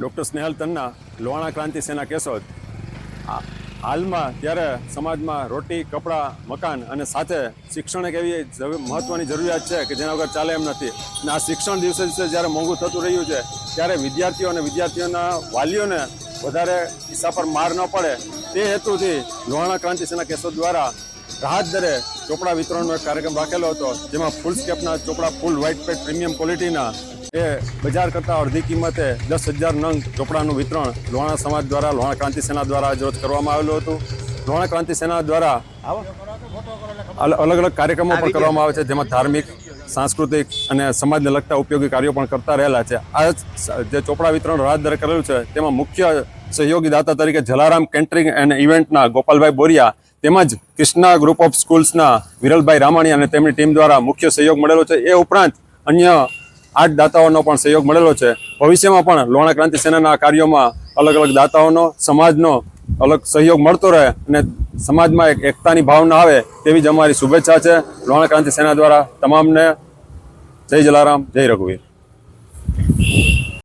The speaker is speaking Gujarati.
ડૉક્ટર સ્નેહલ તન્ના, લોહાણા ક્રાંતિ સેના કેશોદ. હાલમાં ત્યારે સમાજમાં રોટી, કપડાં, મકાન અને સાથે શિક્ષણ એક એવી મહત્ત્વની જરૂરિયાત છે કે જેના વગર ચાલે એમ નથી. અને આ શિક્ષણ દિવસે દિવસે જ્યારે મોંઘું થતું રહ્યું છે, ત્યારે વિદ્યાર્થીઓ અને વિદ્યાર્થીઓના વાલીઓને વધારે હિસ્સા પર માર ન પડે. તે હેતુથી લોહાણા ક્રાંતિ સેના કેશોદ દ્વારા રાહત દરે ચોપડા વિતરણનો એક કાર્યક્રમ રાખેલો હતો, જેમાં ફૂલ સ્કેપના ચોપડા, ફૂલ વ્હાઇટ પેડ પ્રીમિયમ ક્વોલિટીના એ બજાર કરતાં અડધી કિંમતે દસ હજાર નંગ ચોપડાનું વિતરણ લોણા સમાજ દ્વારા લોણા ક્રાંતિ સેના દ્વારા આજરોજ કરવામાં આવેલું હતું. લોણા ક્રાંતિ સેના દ્વારા અલગ અલગ કાર્યક્રમો પણ કરવામાં આવે છે, જેમાં ધાર્મિક, સાંસ્કૃતિક અને સમાજને લગતા ઉપયોગી કાર્યો પણ કરતા રહેલા છે. આ જે ચોપડા વિતરણ રાહત કરેલું છે, તેમાં મુખ્ય સહયોગી દાતા તરીકે જલારામ કેન્ટરિંગ એન્ડ ઇવેન્ટના ગોપાલભાઈ બોરિયા, તેમજ કૃષ્ણા ગ્રુપ ઓફ સ્કૂલ્સના વિરલભાઈ રામાણી અને તેમની ટીમ દ્વારા મુખ્ય સહયોગ મળેલો છે. એ ઉપરાંત અન્ય આઠ દાતાઓનો પણ સહયોગ મળેલો છે. ભવિષ્યમાં પણ લોણા ક્રાંતિ સેનાના કાર્યોમાં અલગ અલગ દાતાઓનો, સમાજનો અલગ સહયોગ મળતો રહે અને સમાજમાં એક એકતાની ભાવના આવે તેવી જ અમારી શુભેચ્છા છે. લોણા ક્રાંતિ સેના દ્વારા તમામને જય જલારામ, જય રઘુવીર.